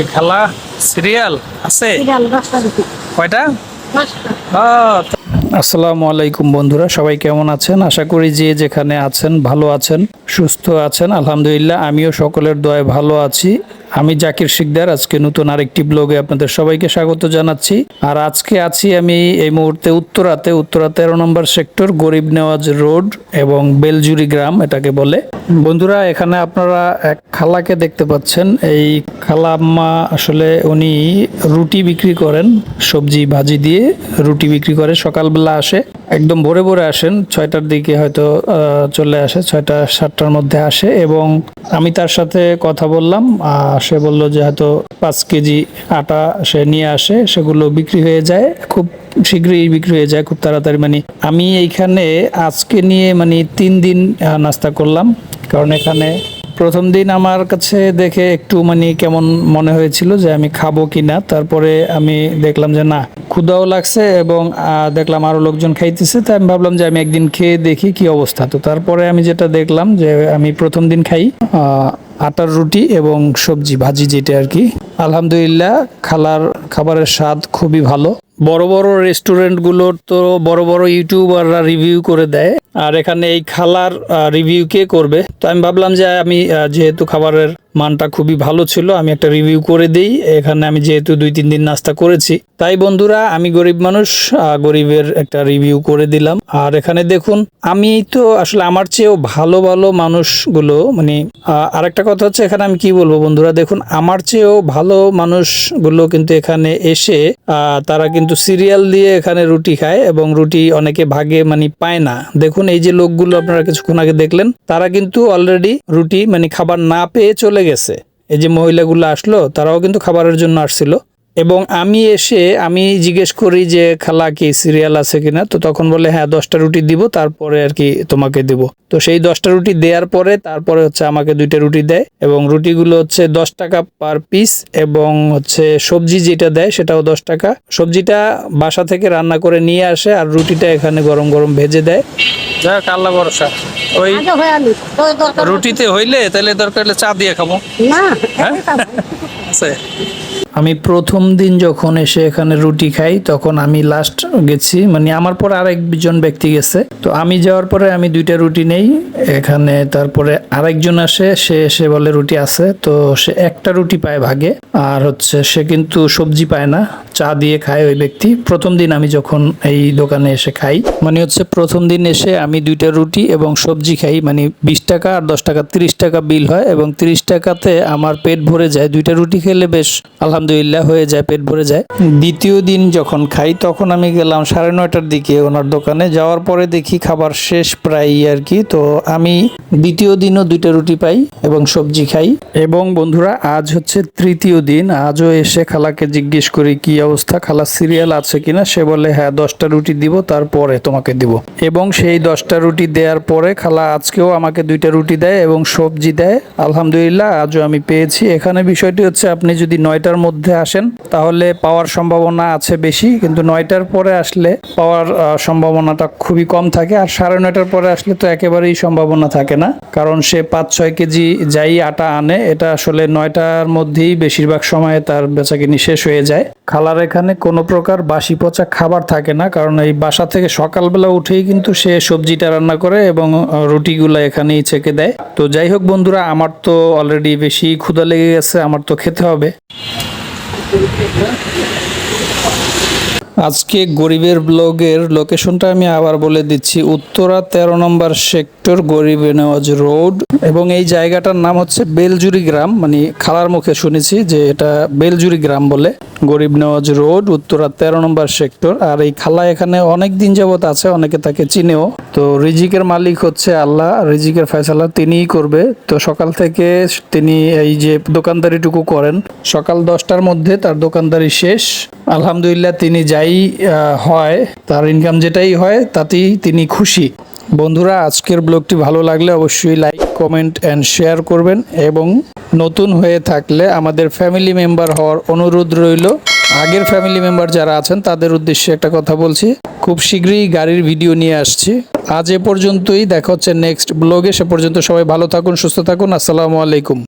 এই খেলা সিরিয়াল আছে? কয়টা? আসসালামু আলাইকুম বন্ধুরা সবাই কেমন আছেন? আশা করি যে যেখানে আছেন ভালো আছেন সুস্থ আছেন। আলহামদুলিল্লাহ আমিও সকলের দয়ায় ভালো আছি। আমি জাকির শিকদার আজকে নতুন আরেকটি ব্লগে আপনাদের সবাইকে স্বাগত জানাচ্ছি। আর আজকে আছি আমি এই মুহূর্তে উত্তরাতে উত্তরা তেরো নম্বর সেক্টর গরিব নেওয়াজ রোড এবং বেলজুরি গ্রাম এটাকে বলে। বন্ধুরা এখানে আপনারা এক খালাকে দেখতে পাচ্ছেন। এই খালা আম্মা আসলে উনি রুটি বিক্রি করেন সবজি ভাজি দিয়ে রুটি বিক্রি করে সকালবেলা আসে একদম ভোরে ভোরে আসেন ছয়টার দিকে হয়তো চলে আসে ছয়টা সাতটার মধ্যে আসে এবং আমি তার সাথে কথা বললাম আহ, সে বলল যে হয়তো পাঁচ কেজি আটা সে নিয়ে আসে, সেগুলো বিক্রি হয়ে যায়, খুব শীঘ্রই বিক্রি হয়ে যায়, খুব তাড়াতাড়ি। মানে আমি এইখানে আজকে নিয়ে মানে তিন দিন নাস্তা করলাম। কারণ এখানে প্রথম দিন আমার কাছে দেখে একটু মানে কেমন মনে হয়েছিল যে আমি খাব কিনা। তারপরে আমি দেখলাম যে না ক্ষুদাও লাগছে এবং দেখলাম আরও লোকজন খাইতেছে। তাই আমি ভাবলাম যে আমি একদিন খেয়ে দেখি কি অবস্থা। তো তারপরে আমি যেটা দেখলাম যে আমি প্রথম দিন খাই আটার রুটি এবং সবজি, ভাজি যেটা আর কি। আলহামদুলিল্লাহ, খালার খাবারের স্বাদ খুবই ভালো। বড় বড় রেস্টুরেন্টগুলোর তো বড় বড় ইউটিউবাররা রিভিউ করে দেয়। আর এখানে এই খালার রিভিউ কে করবে? তো আমি ভাবলাম যে আমি যেহেতু খাবারের মানটা খুবই ভালো ছিল আমি একটা রিভিউ করে দিই। এখানে আমি যেহেতু দুই তিন দিন নাস্তা করেছি। তাই বন্ধুরা আমি গরিব মানুষ গরিবের একটা রিভিউ করে দিলাম। আর এখানে দেখুন আমি তো আসলে আমার চেয়েও ভালো ভালো মানুষগুলো মানে আহ, আরেকটা কথা হচ্ছে এখানে আমি কি বলব বন্ধুরা দেখুন আমার চেয়েও ভালো মানুষগুলো কিন্তু এখানে এসে তারা কিন্তু সিরিয়াল দিয়ে এখানে রুটি খায় এবং রুটি অনেকে ভাগে মানে পায় না। দেখুন এই যে লোকগুলো আপনারা কিছুক্ষণ আগে দেখলেন তারা কিন্তু অলরেডি রুটি মানে খাবার না পেয়ে চলে গেছে। এই যে মহিলাগুলো আসলো, তারাও কিন্তু খাবারের জন্য আসছিল। এবং আমি এসে, আমি জিজ্ঞেস করি যে, খালা, কি সিরিয়াল আছে কিনা? তো তখন বলে হ্যাঁ দশটা রুটি দিব, তারপরে আর কি তোমাকে দিব। তো সেই দশটা রুটি দেওয়ার পরে, তারপরে হচ্ছে আমাকে দুইটা রুটি দেয়। এবং রুটিগুলো হচ্ছে দশ টাকা পার পিস এবং হচ্ছে সবজি যেটা দেয়, সেটাও দশ টাকা। সবজিটা বাসা থেকে রান্না করে নিয়ে আসে আর রুটিটা এখানে গরম গরম ভেজে দেয়। যাক আল্লাহ ভরসা। ওই রুটিতে হইলে তাহলে দরকার হলে চা দিয়ে খাব। না হ্যাঁ? আছে। আমি প্রথম দিন যখন এসে এখানে রুটি খাই, তখন আমি লাস্ট গেছি। মানে আমার পর আরেকজন ব্যক্তি গেছে। তো আমি যাওয়ার পরে আমি দুইটা রুটি নেই। এখানে তারপরে আরেকজন আসে, সে এসে বলে রুটি আছে। তো সে একটা রুটি পায় ভাগে, আর হচ্ছে সে কিন্তু সবজি পায় না। চা দিয়ে খায় ওই ব্যক্তি। প্রথম দিন আমি যখন এই দোকানে এসে খাই মানে হচ্ছে প্রথম দিন এসে আমি দুইটা রুটি এবং সবজি খাই। মানে বিশ টাকা আর দশ টাকা, তিরিশ টাকা বিল হয় এবং তিরিশ টাকাতে আমার পেট ভরে যায়। দুইটা রুটি খেলে বেশ আলহামদুলিল্লাহ হয়ে যায়, পেট ভরে যায়। দ্বিতীয় দিন যখন খাই, তখন আমি গেলাম সাড়ে নয়টার দিকে ওনার দোকানে। যাওয়ার পরে দেখি খাবার শেষ প্রায় আর কি। তো আমি দ্বিতীয় দিনও দুইটা রুটি পাই এবং সবজি খাই। এবং বন্ধুরা, আজ হচ্ছে তৃতীয় দিন। আজও এসে খালাকে জিজ্ঞেস করি, কি অবস্থা? খালা সিরিয়াল আছে কিনা? সে বলে হ্যাঁ দশটা রুটি দিব, তারপরে তোমাকে দিব। এবং সেই দশটা রুটি দেওয়ার পরে খালা আজকেও আমাকে দুইটা রুটি দেয় এবং সবজি দেয়। আলহামদুলিল্লাহ, আজও আমি পেয়েছি। এখানে বিষয়টি হচ্ছে, আপনি যদি নয়টার মধ্যে আসেন, তাহলে পাওয়ার সম্ভাবনা আছে বেশি, কিন্তু নয়টার পরে আসলে পাওয়ার সম্ভাবনাটা খুবই কম থাকে, আর সাড়ে নয়টার পরে আসলে তো একেবারেই সম্ভাবনা থাকে না, কারণ সে পাঁচ ছয় কেজি যাই আটা আনে, এটা আসলে নয়টার মধ্যেই বেশিরভাগ সময়ে তার বেচাকিনি শেষ হয়ে যায়। খালার এখানে কোনো প্রকার বাসি পচা খাবার থাকে না, কারণ এই বাসা থেকে সকালবেলা উঠেই কিন্তু সে সবজিটা রান্না করে এবং রুটিগুলো এখানেই ছেঁকে দেয়। তো যাই হোক বন্ধুরা, আমার তো অলরেডি বেশি ক্ষুধা লেগে গেছে, আমার তো খেতে হবে। আজকে গরিবের ব্লগের লোকেশনটা আমি আবার বলে দিচ্ছি। উত্তরা তেরো নম্বর সেক্টর গরিব নেওয়াজ রোড এবং এই জায়গাটার নাম হচ্ছে বেলজুরি গ্রাম। মানে খালার মুখে শুনেছি যে এটা বেলজুরি গ্রাম বলে। গরিব নেওয়াজ রোড, উত্তরা তেরো নম্বর সেক্টর। আর এই খালা এখানে অনেক দিন যাবত আছে, অনেকে তাকে চিনেও। তো রিজিকের মালিক হচ্ছে আল্লাহ, রিজিকের ফয়সালা তিনিই করবে। তো সকাল থেকে তিনি এই যে দোকানদারিটুকু করেন, সকাল দশটার মধ্যে তার দোকানদারি শেষ। আলহামদুলিল্লাহ তিনি যাই হয়, তার ইনকাম যেটাই হয়, তাতেই তিনি খুশি। বন্ধুরা, আজকের ব্লগটি ভালো লাগলে অবশ্যই লাইক কমেন্ট অ্যান্ড শেয়ার করবেন এবং নতুন হয়ে থাকলে আমাদের ফ্যামিলি মেম্বার হওয়ার অনুরোধ রইল। আগের ফ্যামিলি মেম্বার যারা আছেন, তাদের উদ্দেশ্যে একটা কথা বলছি। খুব শীঘ্রই গাড়ির ভিডিও নিয়ে আসছি। আজ এ পর্যন্তই, দেখা হচ্ছে নেক্সট ব্লগে সে পর্যন্ত সবাই ভালো থাকুন, সুস্থ থাকুন। আসসালামু আলাইকুম।